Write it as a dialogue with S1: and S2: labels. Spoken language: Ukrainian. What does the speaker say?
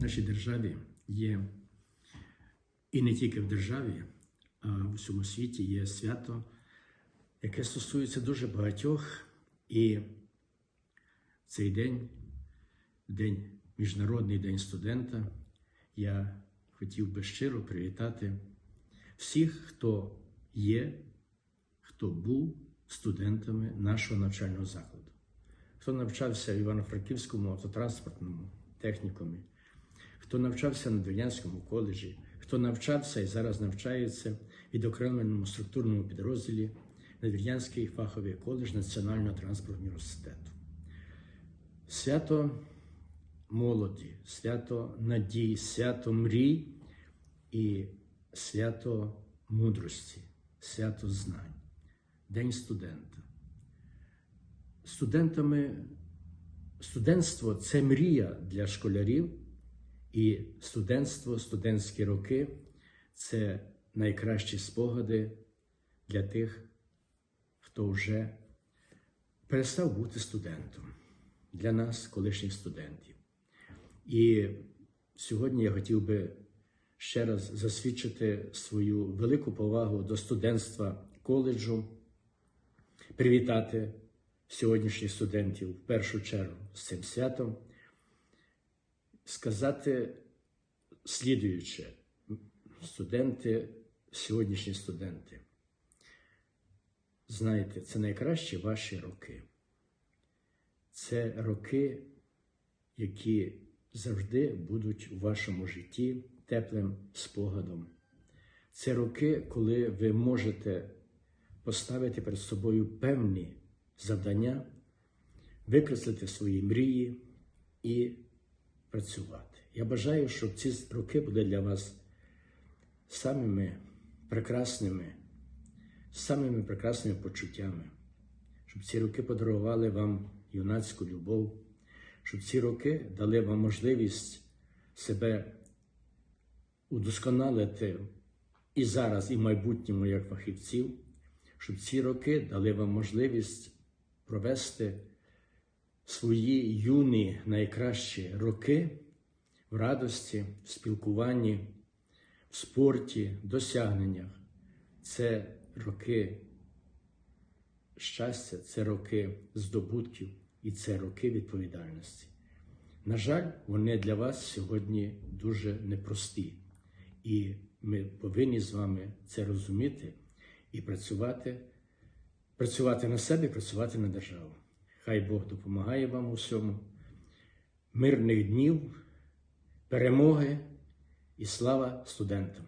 S1: нашій державі є, і не тільки в державі, а в усьому світі є свято, яке стосується дуже багатьох. І цей день, день Міжнародний день студента, я хотів би щиро привітати всіх, хто є, хто був студентами нашого навчального закладу, хто навчався в Івано-Франківському автотранспортному технікумі, хто навчався на Двірнянському коледжі, хто навчався і зараз навчається в відокремленому структурному підрозділі Надвірнянський фаховий коледж Національного транспортного університету. Свято молоді, свято надій, свято мрій і свято мудрості, свято знань, День студента. Студентами, студентство це мрія для школярів, і студентство, студентські роки це найкращі спогади для тих, хто вже перестав бути студентом, для нас, колишніх студентів. І сьогодні я хотів би ще раз засвідчити свою велику повагу до студентства коледжу, привітати сьогоднішніх студентів в першу чергу з цим святом, сказати слідуюче, студенти, сьогоднішні студенти, знаєте, це найкращі ваші роки. Це роки, які завжди будуть у вашому житті теплим спогадом. Це роки, коли ви можете поставити перед собою певні завдання, викреслити свої мрії і працювати. Я бажаю, щоб ці роки були для вас самими прекрасними, самими прекрасними почуттями, щоб ці роки подарували вам юнацьку любов, щоб ці роки дали вам можливість себе удосконалити і зараз, і в майбутньому як фахівців, щоб ці роки дали вам можливість провести свої юні найкращі роки в радості, в спілкуванні, в спорті, досягненнях. Це роки щастя, це роки здобутків і це роки відповідальності. На жаль, вони для вас сьогодні дуже непрості. І ми повинні з вами це розуміти і працювати, працювати на себе, працювати на державу. Хай Бог допомагає вам у всьому, мирних днів, перемоги і слава студентам!